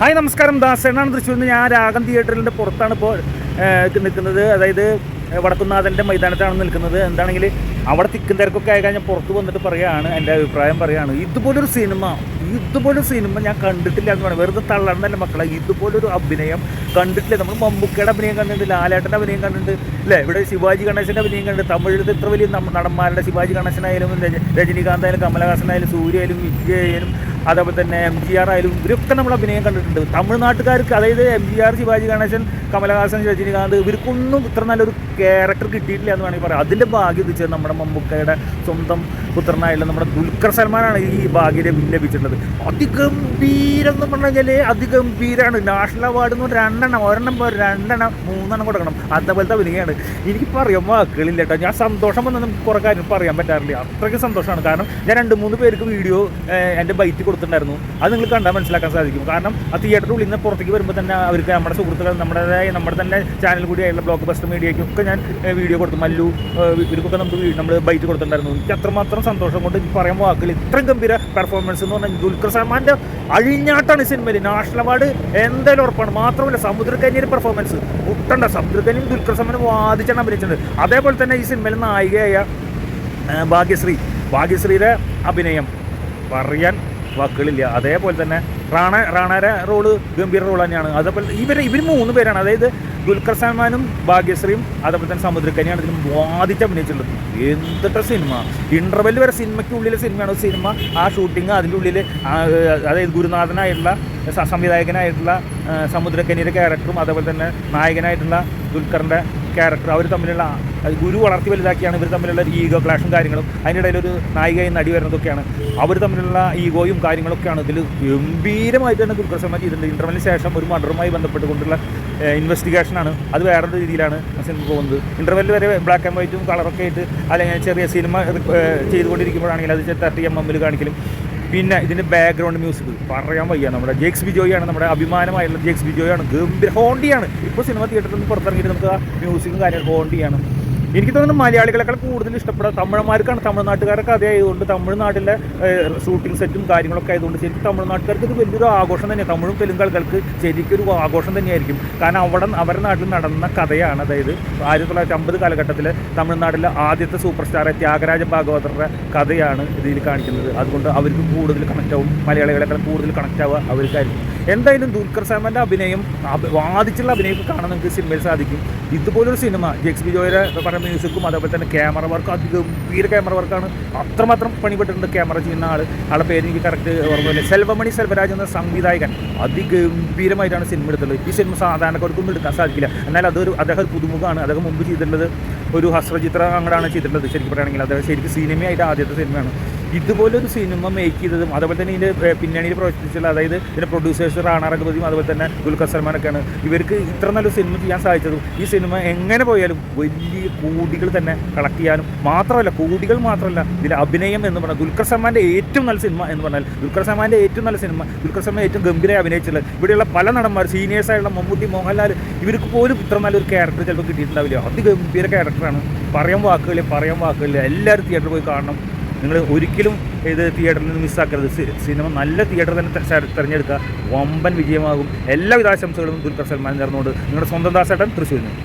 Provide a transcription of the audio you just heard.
Hi നമസ്കാരം. ദാസേണാണ് തൃശ്ശൂരിൽ നിന്ന്. ഞാൻ രാഗം തിയേറ്ററിന്റെ പുറത്താണ് ഇപ്പോൾ നിൽക്കുന്നത്. അതായത് വടക്കുന്നാഥന്റെ മൈതാനത്താണ് നിൽക്കുന്നത്. എന്താണെങ്കിൽ അവിടെ തിക്കും തിരക്കൊക്കെ ആയി കഴിഞ്ഞാൽ പുറത്ത് വന്നിട്ട് പറയുകയാണ്. എന്റെ അഭിപ്രായം പറയുകയാണ്. ഇതുപോലൊരു സിനിമ ഇതുപോലൊരു സിനിമ ഞാൻ കണ്ടിട്ടില്ല എന്ന് പറയുന്നത്. വെറുതെ തള്ളണ്ടല്ല മക്കളെ. ഇതുപോലൊരു അഭിനയം കണ്ടിട്ടില്ല. നമ്മൾ മമ്മൂക്കയുടെ അഭിനയം കണ്ടിട്ടുണ്ട് ലാലേട്ടന്റെ അഭിനയം കണ്ടിട്ടുണ്ട് അല്ലേ? ഇവിടെ ശിവാജി ഗണേശന്റെ അഭിനയം കണ്ടിട്ടുണ്ട്. തമിഴിലത്തെ ഇത്ര വലിയ നടന്മാരുടെ ശിവാജി ഗണേശനായാലും രജ- രജനീകാന്ത് ആയാലും കമലഹാസനായാലും സൂര്യ വിജയായാലും അതേപോലെ തന്നെ എം ജി ആർ ആയാലും ഇവരൊക്കെ നമ്മൾ അഭിനയം കണ്ടിട്ടുണ്ട്. തമിഴ്നാട്ടുകാർക്ക് അതായത് M G R Sivaji Ganesan Kamal Haasan Rajinikanth ഇവർക്കൊന്നും ഇത്ര നല്ലൊരു ക്യാരക്ടർ കിട്ടിയിട്ടില്ല എന്ന് വേണമെങ്കിൽ പറയാം. അതിന്റെ ഭാഗ്യം വെച്ചാൽ നമ്മുടെ മമ്മൂക്കയുടെ സ്വന്തം പുത്രനായുള്ള നമ്മുടെ ദുൽഖർ സൽമാനാണ് ഈ ഭാഗ്യം ലഭിച്ചിട്ടുള്ളത് അതിഗംഭീരം എന്ന് പറഞ്ഞു കഴിഞ്ഞാൽ അതിഗംഭീരമാണ് നാഷണൽ അവാർഡ് എന്ന് പറഞ്ഞാൽ രണ്ടെണ്ണം ഒരെണ്ണം രണ്ടെണ്ണം മൂന്നെണ്ണം കൊടുക്കണം. അതേപോലത്തെ അഭിനയമാണ് എനിക്ക് പറയാൻ വാക്കുകളില്ല കേട്ടോ. ഞാൻ സന്തോഷം വന്ന് നമുക്ക് കുറേ കാര്യം പറയാൻ പറ്റാറില്ല. അത്രയ്ക്ക് സന്തോഷമാണ്. കാരണം ഞാൻ രണ്ട് മൂന്ന് പേർക്ക് വീഡിയോ എന്റെ ബൈറ്റ് കൊടുത്തിട്ടുണ്ടായിരുന്നു. അത് നിങ്ങൾ കണ്ടാൽ മനസ്സിലാക്കാൻ സാധിക്കും. കാരണം ആ തിയേറ്ററിൽ നിന്ന് പുറത്തേക്ക് വരുമ്പോൾ തന്നെ അവർക്ക് നമ്മുടെ സുഹൃത്തുക്കൾ നമ്മുടേതായ നമ്മുടെ തന്നെ ചാനൽ കൂടിയായുള്ള ബ്ലോക്ക് ബസ്റ്റർ മീഡിയയ്ക്കൊക്കെ ഞാൻ വീഡിയോ കൊടുത്തു. മല്ലു ഇവർക്കൊക്കെ നമുക്ക് നമ്മൾ ബൈറ്റ് കൊടുത്തിട്ടുണ്ടായിരുന്നു. എനിക്ക് അത്രമാത്രം സന്തോഷം കൊണ്ട് എനിക്ക് പറയാൻ വാക്കുകൾ. ഇത്രയും ഗംഭീര പെർഫോമൻസ് എന്ന് പറഞ്ഞാൽ ദുൽഖർ സൽമാന്റെ അഴിഞ്ഞാട്ടാണ് സിനിമയിൽ നാഷണൽ അവാർഡ് എന്തായാലും ഉറപ്പാണ്. മാത്രമല്ല സമുദ്രക്കന്യയുടെ പെർഫോമൻസ് മുട്ടണ്ട സമുദ്രക്കന്യയും ദുൽഖർ സൽമാൻ വാദിച്ചാണ് അഭിനയിച്ചത്. അതേപോലെ തന്നെ ഈ സിനിമയിൽ നായികയായ ഭാഗ്യശ്രീ. ഭാഗ്യശ്രീയുടെ അഭിനയം പറയാൻ വാക്കുകളില്ല. അതേപോലെ തന്നെ റാണ റാണയുടെ റോൾ ഗംഭീര റോൾ തന്നെയാണ്. അതേപോലെ ഇവർ ഇവർ മൂന്ന് പേരാണ്. അതായത് ദുൽഖർ സൽമാനും ഭാഗ്യശ്രീയും അതേപോലെ തന്നെ സമുദ്രക്കനിയാണ് ഇതിന് ബാധിച്ച് അഭിനയിച്ചിട്ടുള്ളത്. എന്തിട്ട സിനിമ? ഇന്റർവെൽ വരെ സിനിമയ്ക്ക് ഉള്ളിലെ സിനിമയാണ്. സിനിമ ആ ഷൂട്ടിങ് അതിന്റെ ഉള്ളിൽ അതായത് ഗുരുനാഥനായിട്ടുള്ള സംവിധായകനായിട്ടുള്ള സമുദ്രക്കനിയുടെ ക്യാരക്ടറും അതേപോലെ തന്നെ നായകനായിട്ടുള്ള ദുൽഖറിന്റെ ക്യാരക്ടർ അവർ തമ്മിലുള്ള ഗുരു വളർത്തി വലുതാക്കിയാണ് ഇവർ തമ്മിലുള്ള ഒരു ഈഗോ ക്ലാഷും കാര്യങ്ങളും അതിനിടയിൽ ഒരു നായികയും നടി വരുന്നതൊക്കെയാണ്. അവർ തമ്മിലുള്ള ഈഗോയും കാര്യങ്ങളൊക്കെയാണ് ഇതിൽ ഗംഭീരമായിട്ട് തന്നെ ദുൽഖർ സൽമാൻ ചെയ്തിട്ടുണ്ട് ഇന്റർവെല്ലിന് ശേഷം ഒരു മർഡറുമായി ബന്ധപ്പെട്ടുകൊണ്ടുള്ള ഇൻവെസ്റ്റിഗേഷനാണ് അത് വേറൊരു രീതിയിലാണ് സിനിമ പോകുന്നത്. ഇന്റർവെല്ലിൽ വരെ ബ്ലാക്ക് ആൻഡ് വൈറ്റും കളറൊക്കെ ആയിട്ട് അല്ലെങ്കിൽ ചെറിയ സിനിമ ചെയ്തുകൊണ്ടിരിക്കുമ്പോഴാണെങ്കിൽ അത് തേർട്ടി എം എമ്മിൽ കാണിക്കലും. പിന്നെ ഇതിന്റെ ബാക്ക്ഗ്രൗണ്ട് മ്യൂസിക് പറയാൻ വയ്യ. നമ്മുടെ ജേക്സ് ബിജോയാണ് നമ്മുടെ അഭിമാനമായിട്ടുള്ള ജേക്സ് ബിജോയാണ് ഗംഭീര ഹോണ്ടിയാണ് ഇപ്പോൾ സിനിമ തിയേറ്ററിൽ നിന്ന് പുറത്തിറങ്ങിയിട്ട് നമുക്ക് ആ മ്യൂസിക്കും കാര്യങ്ങളും ഹോണ്ടിയാണ് എനിക്ക് തോന്നുന്നു മലയാളികളെക്കാൾ കൂടുതൽ ഇഷ്ടപ്പെടുക തമിഴന്മാർക്കാണ് തമിഴ്നാട്ടുകാരൊക്കെ അതേ ആയതുകൊണ്ട് തമിഴ്നാട്ടിലെ ഷൂട്ടിംഗ് സെറ്റും കാര്യങ്ങളൊക്കെ ആയതുകൊണ്ട് ശരിക്കും തമിഴ്നാട്ടുകാർക്ക് ഇത് വലിയൊരു ആഘോഷം തന്നെയാണ്. തമിഴും തെലുങ്ക് ആൾക്കാർക്ക് ആഘോഷം തന്നെയായിരിക്കും. കാരണം അവിടെ അവരുടെ നാട്ടിൽ നടന്ന കഥയാണ്. അതായത് ആയിരത്തി തൊള്ളായിരത്തി അമ്പത് കാലഘട്ടത്തിൽ തമിഴ്നാട്ടിലെ ആദ്യത്തെ സൂപ്പർ സ്റ്റാർ ത്യാഗരാജ ഭാഗവതരുടെ കഥയാണ് ഇതിൽ കാണിക്കുന്നത്. അതുകൊണ്ട് അവർക്ക് കൂടുതൽ കണക്റ്റ് ആവും. മലയാളികളെക്കാൾ കൂടുതൽ കണക്റ്റ് ആവുക അവർക്കായിരിക്കും. എന്തായാലും ദുൽഖർ സൽമാന്റെ അഭിനയം വാദിച്ചുള്ള അഭിനയമൊക്കെ കാണാൻ നമുക്ക് സിനിമയിൽ സാധിക്കും. ഇതുപോലൊരു സിനിമ ജെക്സ് ബിജോയുടെ പറഞ്ഞ മ്യൂസിക്കും അതേപോലെ തന്നെ ക്യാമറ വർക്ക് അതിഗംഭീര ക്യാമറ വർക്കാണ് അത്രമാത്രം പണിപ്പെട്ടിട്ടുണ്ട് ക്യാമറ ചെയ്യുന്ന ആൾ ആളെ പേര് എനിക്ക് കറക്റ്റ് ഓർമ്മയില്ല. സെൽവമണി സെൽവരാജ് എന്ന സംവിധായകൻ. അതിഗംഭീരമായിട്ടാണ് സിനിമ എടുത്തുള്ളത് ഈ സിനിമ സാധാരണക്കാർക്കൊന്നും എടുക്കാൻ സാധിക്കില്ല. എന്നാൽ അതൊരു അദ്ദേഹം പുതുമുഖമാണ്. അദ്ദേഹം മുമ്പ് ചെയ്തിട്ടുള്ളത് ഒരു ഹസ്രചിത്രം അങ്ങടാണ് ചെയ്തിട്ടുള്ളത്. ശരിക്കും പറയുകയാണെങ്കിൽ. അദ്ദേഹം ശരിക്കും സിനിമയായിട്ട് ആദ്യത്തെ സിനിമയാണ്. ഇതുപോലൊരു സിനിമ മേക്ക് ചെയ്തതും അതുപോലെ തന്നെ ഇതിന്റെ പിന്നണിയിൽ പ്രവർത്തിച്ചുള്ള അതായത് ഇതിന്റെ പ്രൊഡ്യൂസേഴ്സ് റാണ റഘുപതിയും അതുപോലെ തന്നെ ദുൽഖർ സൽമാനൊക്കെയാണ്. ഇവർക്ക് ഇത്ര നല്ലൊരു സിനിമ ചെയ്യാൻ സാധിച്ചതും ഈ സിനിമ എങ്ങനെ പോയാലും വലിയ കോടികൾ തന്നെ കളക്ട് ചെയ്യാനും മാത്രമല്ല കോടികൾ മാത്രമല്ല ഇതിലെ അഭിനയം എന്ന് പറഞ്ഞാൽ ദുൽഖർ സൽമാന്റെ ഏറ്റവും നല്ല സിനിമ എന്ന് പറഞ്ഞാൽ ദുൽഖർ സൽമാന്റെ ഏറ്റവും നല്ല സിനിമ ദുൽഖർ സൽമാൻ ഏറ്റവും ഗംഭീരമായി അഭിനയിച്ചിട്ടുള്ളത്. ഇവിടെയുള്ള പല നടന്മാർ സീനിയേഴ്സായുള്ള മമ്മൂട്ടി മോഹൻലാൽ ഇവർക്ക് പോലും ഇത്ര നല്ലൊരു ക്യാരക്ടർ ചിലപ്പോൾ കിട്ടിയിട്ടുണ്ടാവില്ല. അതിഗംഭീര ക്യാരക്ടറാണ് പറയാൻ വാക്കുകളില്ല പറയാൻ വാക്കുകളില്ല. എല്ലാവരും തിയേറ്ററിൽ പോയി കാണണം. നിങ്ങൾ ഒരിക്കലും ഇത് തിയേറ്ററിൽ നിന്ന് മിസ്സാക്കരുത് സിനിമ നല്ല തിയേറ്റർ തന്നെ തെരഞ്ഞെടുക്കുക. വമ്പൻ വിജയമാകും. എല്ലാവിധ ആശംസകളും ദുൽഖർ സൽമാൻ നേർന്നുകൊണ്ട് നിങ്ങളുടെ സ്വന്തം ദാസേട്ടൻ തൃശ്ശൂരിൽ നിന്ന്